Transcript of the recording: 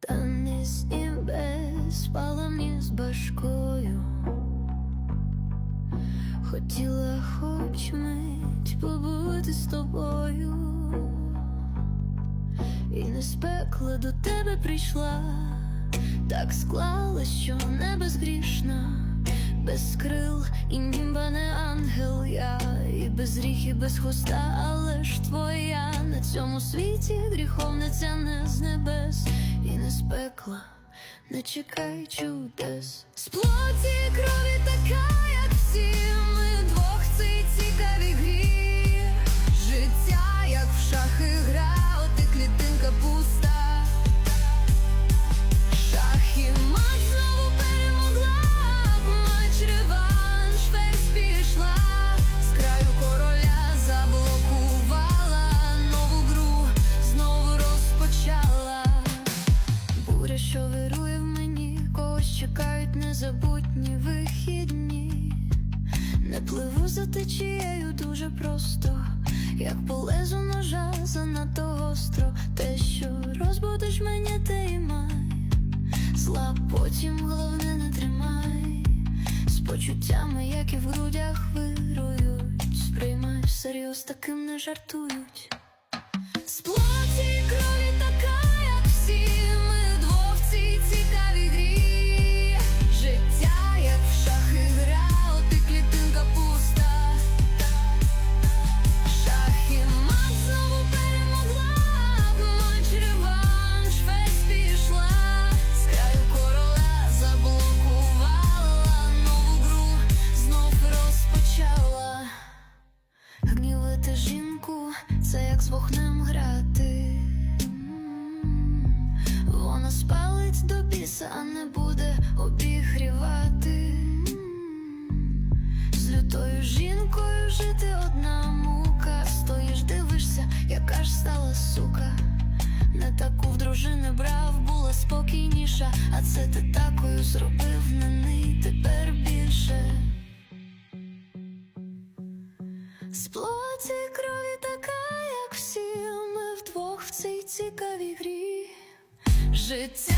Та не з небес спала мені з башкою. Хотіла хоч мить побути з тобою, і не з пекла до тебе прийшла, так склалась, що не безгрішна, без крил і ніба не ангел я, і без ріг, і без хвоста, але ж твоя. На цьому світі гріховниця пекла, не чекай чудес. З крові така, як всі незабутні вихідні. Не пливу за течією дуже просто, як по лезу ножа занадто гостро. Те, що розбудиш мене, те й май. Зла потім головне не тримай. З почуттями, які в грудях вирують. Сприймай всерйоз, таким не жартують. З плоті крові вогнем грати. Вона спалить до біса, а не буде обігрівати. З лютою жінкою жити одна мука. Стоїш, дивишся, яка ж стала сука. Не таку в дружини брав, була спокійніша, а це ти такою зробив на неї тепер більше. З плоті як